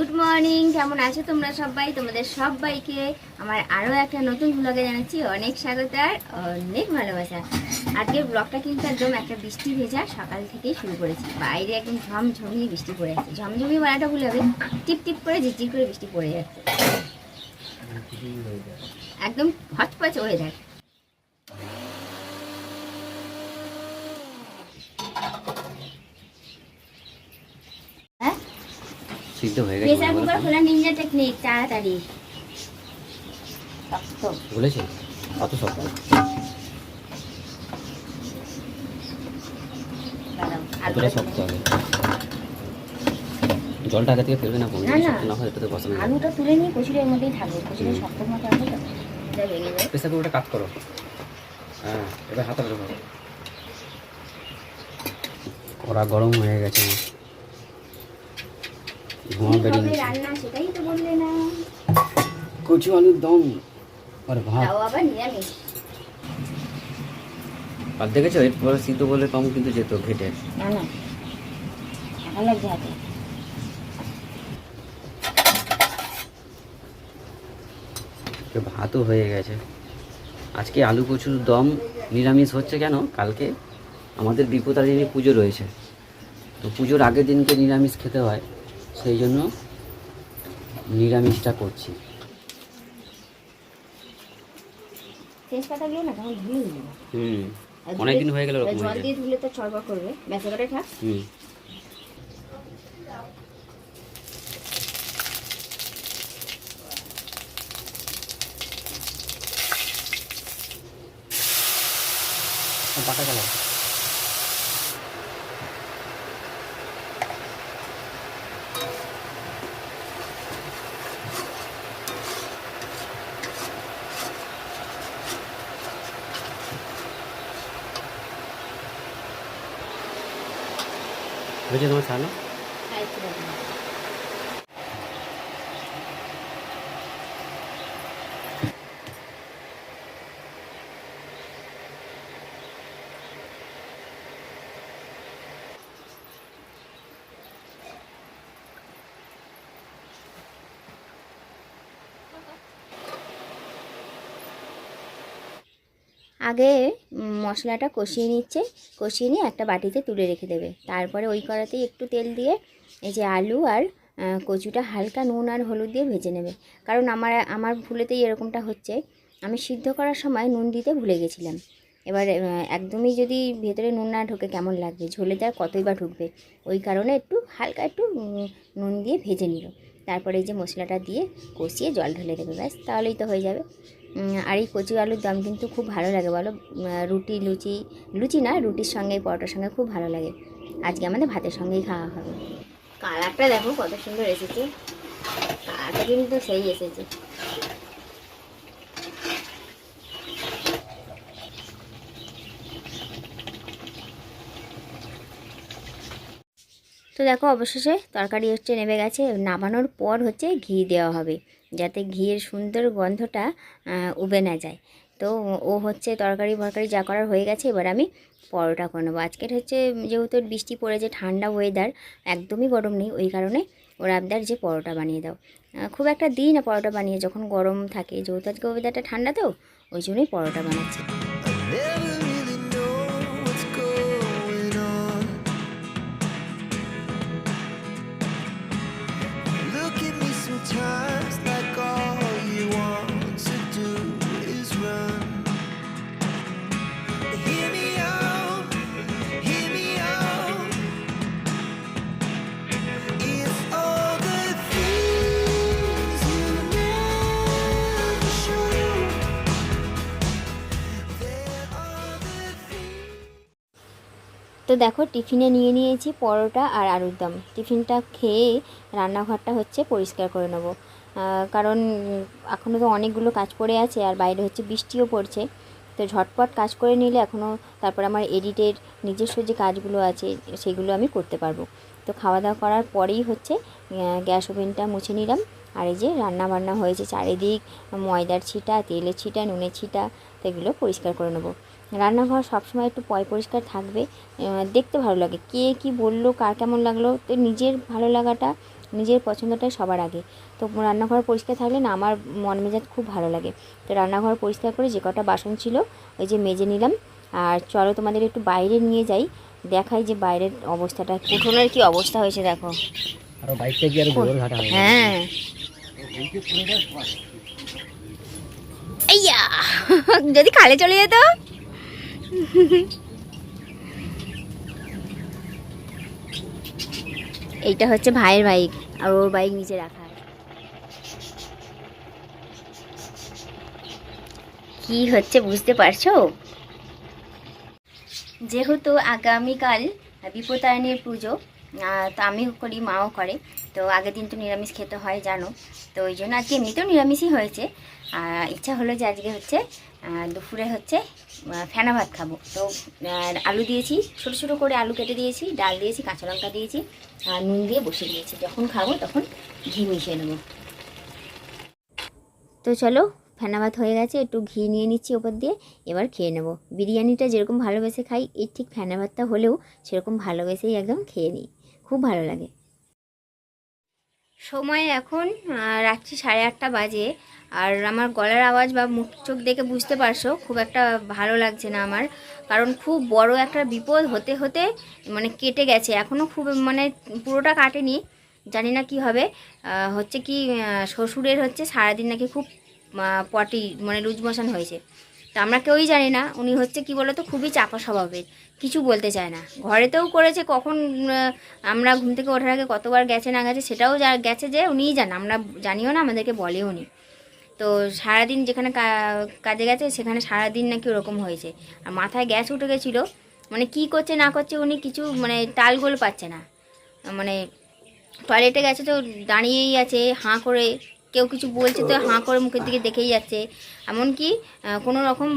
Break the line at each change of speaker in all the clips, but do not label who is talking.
Good morning কেমন আছো তোমরা সবাই? তোমাদের সবাইকে আমার আরও একটা নতুন ব্লগে জানাচ্ছি। অনেক স্বাগত আর অনেক ভালোবাসা। আজকের ব্লগটা কিন্তু একদম একটা বৃষ্টি ভেজা সকাল থেকেই শুরু করেছি। বাইরে একদম ঝমঝমিয়ে বৃষ্টি পড়ে যাচ্ছে। ঝমঝমিয়ে বলাটা ভুল হবে, টিপ টিপ করে ঝিরঝির করে বৃষ্টি পড়ে যাচ্ছে। একদম হচপচ ওয়েদার
সিদ্ধ হয়ে গেছে
প্রেসার কুকার খোলা নিনজা টেকনিক তাড়াতাড়ি।
বলেছে? কত শক্ত কতটা শক্ত হবে। জলটা আগে থেকে ফেলবে না
না, না।
হয় এটাতে বসানো
আলুটা তুলে নিয়ে কচুরের মধ্যেই থাকবে। কচুরের শক্ত মতো আছে তো এটা ভেঙে যাবে।
প্রেসার কুকারটা কাট করো। হ্যাঁ এবার হাতে ধরো কড়া গরম হয়ে গেছে। আমার। ধোঁয়া বেরিয়ে
রান্না সেটাই তো বললে না।
কচু আলুর দম আর ভাত।
তাও আবার নিরামিষ।
আর দেখেছ এরপরে সিদ্ধ বলে কম কিন্তু যেত ঘেটে।
না ভালো
ভাতও হয়ে গেছে। আজকে আলু কচুর দম নিরামিষ হচ্ছে কেন? কালকে আমাদের বিপদারিণী পুজো রয়েছে। তো পুজোর আগের দিনকে নিরামিষ খেতে হয়। সেই জন্য নিরামিষটা করছি।
তেজপাতাগুলো না তখন ধুয়ে
হুম অনেক হয়ে গেল
জল দিয়ে ধুলে তো চড়বা করবে।
হুম। পাকা চালাও হয়েছে তোমার ছাড়া
আগে মশলাটা কষিয়ে নিচ্ছে, কষিয়ে নিয়ে একটা বাটিতে তুলে রেখে দেবে। তারপরে ওই কড়াতেই একটু তেল দিয়ে এই যে আলু আর কচুটা হালকা নুন আর হলুদ দিয়ে ভেজে নেবে। কারণ আমার আমার ভুলেতেই এরকমটা হচ্ছে। আমি সিদ্ধ করার সময় নুন দিতে ভুলে গেছিলাম। এবার একদমই যদি ভেতরে নুন না ঢোকে কেমন লাগবে? ঝোলে তার কতই বা ঢুকবে? ওই কারণে একটু হালকা একটু নুন দিয়ে ভেজে নিল। তারপরে এই যে মশলাটা দিয়ে কষিয়ে জল ঢেলে দেবে, ব্যাস, তাহলেই তো হয়ে যাবে। আর এই কচু আলুর দম কিন্তু খুব ভালো লাগে বলো। রুটি, লুচি লুচি না, রুটির সঙ্গে, পরোটার সঙ্গে খুব ভালো লাগে। আজকে আমাদের ভাতের সঙ্গেই খাওয়া হবে। কালারটা দেখো কত সুন্দর এসেছে। কালারটা কিন্তু সেই এসেছে। তো দেখো অবশেষে তরকারি হচ্ছে নেমে গেছে। নামানোর পর হচ্ছে ঘি দেওয়া হবে, যাতে ঘিয়ের সুন্দর গন্ধটা উবে না যায়। তো ও হচ্ছে তরকারি ফরকারি যা করার হয়ে গেছে, এবার আমি পরোটা করে নেব। আজকের হচ্ছে যেহেতু বৃষ্টি পড়েছে, ঠান্ডা ওয়েদার একদমই গরম নেই, ওই কারণে ওর আবদার যে পরোটা বানিয়ে দাও। খুব একটা দিই না পরোটা বানিয়ে, যখন গরম থাকে, যেহেতু আজকে ওয়েদারটা ঠান্ডা তো, ওই জন্যই পরোটা বানাচ্ছি। তো দেখো, টিফিনে নিয়ে নিয়েছি পরোটা আর আলুর দম। টিফিনটা খেয়ে রান্নাঘরটা হচ্ছে পরিষ্কার করে নেব। কারণ এখনও তো অনেকগুলো কাজ পড়ে আছে আর বাইরে হচ্ছে বৃষ্টিও পড়ছে। তো ঝটপট কাজ করে নিলে এখনও তারপর আমার এডিটের নিজস্ব যে কাজগুলো আছে সেগুলো আমি করতে পারব। তো খাওয়া দাওয়া করার পরেই হচ্ছে গ্যাস ওভেনটা মুছে নিলাম। আর এই যে রান্না বান্না হয়েছে, চারিদিক ময়দার ছিটা, তেলের ছিটা, নুনের ছিটা, তো এগুলো পরিষ্কার করে নেব। রান্নাঘর সবসময় একটু পয় পরিষ্কার থাকবে। দেখতে ভালো লাগে। কে কি বলল কার কেমন লাগল তো নিজের ভালো লাগাটা নিজের পছন্দটাই সবার আগে। তো রান্নাঘর পরিষ্কার থাকলে না আমার মন মেজাজ খুব ভালো লাগে। তো রান্নাঘর পরিষ্কার করে যে কটা বাসন ছিল ওই যে মেজে নিলাম। আর চলো তোমাদের একটু বাইরে নিয়ে যাই দেখাই যে বাইরের অবস্থাটা। উঠোনের কি অবস্থা হয়েছে দেখো। হ্যাঁ যদি খালে চলে যেত। এইটা হচ্ছে ভাইয়ের বাইক, আর ওর বাইক নিচে রাখা কি হচ্ছে বুঝতে পারছ? যেহেতু আগামীকাল বিপত্তায়নের পুজো তো আমিও করি, মাও করে, তো আগের দিন তো নিরামিষ খেতে হয়, জানো। তো ওই জন্য আজকে এমনিতেও নিরামিষই হয়েছে। আর ইচ্ছা হলো যে আজকে হচ্ছে দুপুরে হচ্ছে ফেনা ভাত খাব। তো আলু দিয়েছি, ছোটো ছোটো করে আলু কেটে দিয়েছি, ডাল দিয়েছি, কাঁচা লঙ্কা দিয়েছি, আর নুন দিয়ে বসে দিয়েছি। যখন খাব তখন ঘি মিশিয়ে নেব। তো চলো, ফেনা ভাত হয়ে গেছে, একটু ঘি নিয়ে নিচ্ছি ওপর দিয়ে, এবার খেয়ে নেব। বিরিয়ানিটা যেরকম ভালোবেসে খাই, এর ঠিক ফেনা ভাতটা হলেও সেরকম ভালোবেসেই একদম খেয়ে নিই। খুব ভালো লাগে। সময় এখন রাত্রি সাড়ে আটটা বাজে। আর আমার গলার আওয়াজ বা মুখ চোখ দেখে বুঝতে পারছ, খুব একটা ভালো লাগছে না আমার। কারণ খুব বড় একটা বিপদ হতে হতে মানে কেটে গেছে। এখনও খুব মানে পুরোটা কাটেনি, জানি না কি হবে। হচ্ছে কি শ্বশুরের হচ্ছে সারাদিন নাকি খুব পটি মানে লুজ হয়েছে। তা আমরা কেউই জানি না। উনি হচ্ছে কি বলতো, খুবই চাপা স্বভাবের। কিছু বলতে চায় না। ঘরেতেও করেছে, কখন আমরা ঘুম থেকে ওঠার আগে কতবার গেছে না গেছে সেটাও যা, গেছে যে উনিই জান, আমরা জানিও না, আমাদেরকে বলেও নি। তো সারাদিন যেখানে কাজে গেছে, সেখানে সারাদিন নাকি ওরকম হয়েছে। আর মাথায় গ্যাস উঠে গেছিল মানে কি করছে না করছে উনি কিছু মানে তালগোল পাচ্ছে না। মানে টয়লেটে গেছে তো দাঁড়িয়েই আছে, হাঁ করে কেউ কিছু বলছে তো হাঁ করে মুখের দিকে দেখেই যাচ্ছে। এমনকি কোনো রকম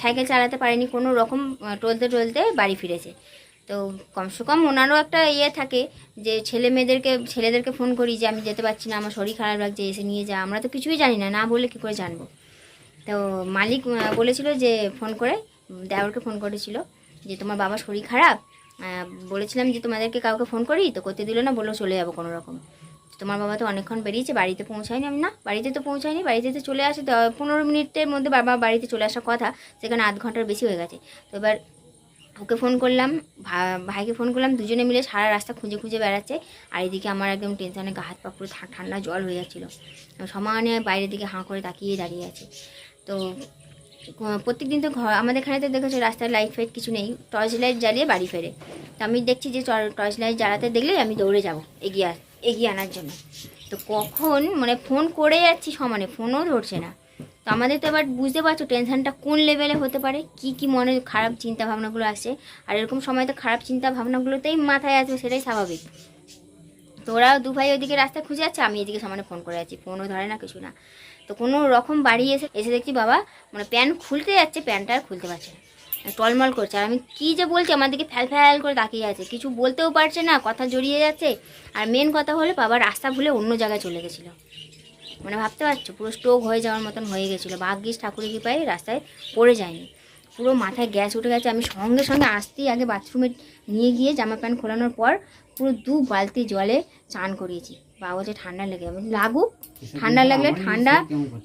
সাইকেল চালাতে পারেনি, কোনো রকম টলতে টলতে বাড়ি ফিরেছে। তো কমসে কম ওনারও একটা ইয়ে থাকে যে ছেলে মেয়েদেরকে, ছেলেদেরকে ফোন করি যে আমি যেতে পারছি না, আমার শরীর খারাপ লাগছে, এসে নিয়ে যা। আমরা তো কিছুই জানি না না বলে কী করে জানব? তো মালিক বলেছিল যে ফোন করে, দেওরকে ফোন করেছিল যে তোমার বাবার শরীর খারাপ। বলেছিলাম যে তোমাদেরকে কাউকে ফোন করি? তো করতে দিল না, বলল চলে যাব কোনো রকম। তোমার বাবা তো অনেকক্ষণ বেরিয়েছে, বাড়িতে পৌঁছায়নি আমি না, বাড়িতে তো পৌঁছায়নি, বাড়িতে তো চলে আসে পনেরো মিনিটের মধ্যে বাবা বাড়িতে চলে আসার কথা, সেখানে আধ ঘণ্টার বেশি হয়ে গেছে। তো এবার ওকে ফোন করলাম ভাইকে ফোন করলাম, দুজনে মিলে সারা রাস্তা খুঁজে খুঁজে বেড়াচ্ছে, আর এদিকে আমার একদম টেনশনে গা হাত পা পুরো ঠান্ডা জল হয়ে যাচ্ছিল। সমানে বাইরের দিকে হাঁ করে তাকিয়ে দাঁড়িয়ে আছে। তো প্রত্যেক দিন তো ঘর আমাদের এখানে তো দেখেছ রাস্তায় লাইট ফাইট কিছু নেই, টর্চ লাইট জ্বালিয়ে বাড়ি ফেরে। তো আমি দেখছি যে টর্চ লাইট জ্বালাতে দেখলেই আমি দৌড়ে যাব, এগিয়ে আস- এগিয়ে আনার জন্য। তো কখন মানে ফোন করে যাচ্ছি সমানে, ফোনও ধরছে না। তো আমাদের তো এবার বুঝতে পারছ টেনশানটা কোন লেভেলে হতে পারে, কি কি মনে খারাপ চিন্তা ভাবনাগুলো আসে। আর এরকম সময় তো খারাপ চিন্তা ভাবনাগুলোতেই মাথায় আসবে, সেটাই স্বাভাবিক। তো ওরা দু ভাই ওইদিকে রাস্তায় খুঁজে যাচ্ছে, আমি এদিকে সমানে ফোন করে যাচ্ছি, ফোনও ধরে না কিছু না। তো কোনো রকম বাড়ি এসে এসে দেখছি বাবা মানে প্যান্ট খুলতে যাচ্ছে প্যান্টটা আর খুলতে পারছে না। টলমল করছে। আর আমি কী যে বলছি, আমার দিকে ফ্যাল ফ্যাল করে তাকিয়ে আছে। কিছু বলতেও পারছে না, কথা জড়িয়ে যাচ্ছে। আর মেন কথা হলো, বাবা রাস্তা ভুলে অন্য জায়গায় চলে গেছিল। মানে ভাবতে পারছ, পুরো স্ট্রোক হয়ে যাওয়ার মতন হয়ে গেছিল। ভাগ্যিস ঠাকুরের কি পাই রাস্তায় পড়ে যায়নি। পুরো মাথায় গ্যাস উঠে গেছে। আমি সঙ্গে সঙ্গে আসতেই আগে বাথরুমে নিয়ে গিয়ে জামা প্যান্ট খোলানোর পর পুরো দু বালতি জলে চান করিয়েছি। বাবা বলছে ঠান্ডা লেগে যাবে। লাগুক। ঠান্ডা লাগলে ঠান্ডা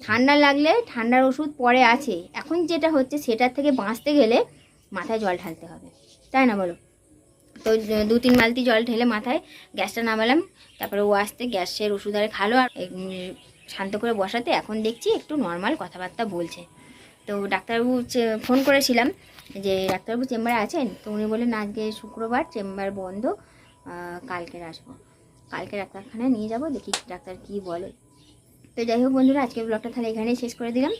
ঠান্ডা লাগলে ঠান্ডার ওষুধ পরে আছে। এখন যেটা হচ্ছে সেটার থেকে বাঁচতে গেলে মাথায় জল ঢালতে হবে। তাই না বলো? তো দু তিন বালতি জল ঢেলে মাথায় গ্যাসটা নামালাম। তারপরে ও আসতে গ্যাসের ওষুধ আরে খালো। আর শান্ত করে বসাতে এখন দেখছি একটু নর্মাল কথাবার্তা বলছে। তো ডাক্তারবাবু ফোন করেছিলাম যে ডাক্তারবাবু চেম্বারে আছেন? তো উনি বললেন আজকে শুক্রবার চেম্বার বন্ধ। কালকের আসব। কালকে ডাক্তারখানায় নিয়ে যাব, দেখি ডাক্তার কি বলে। তো যাই হোক বন্ধুরা, আজকের ব্লগটা তাহলে এখানেই শেষ করে দিলাম।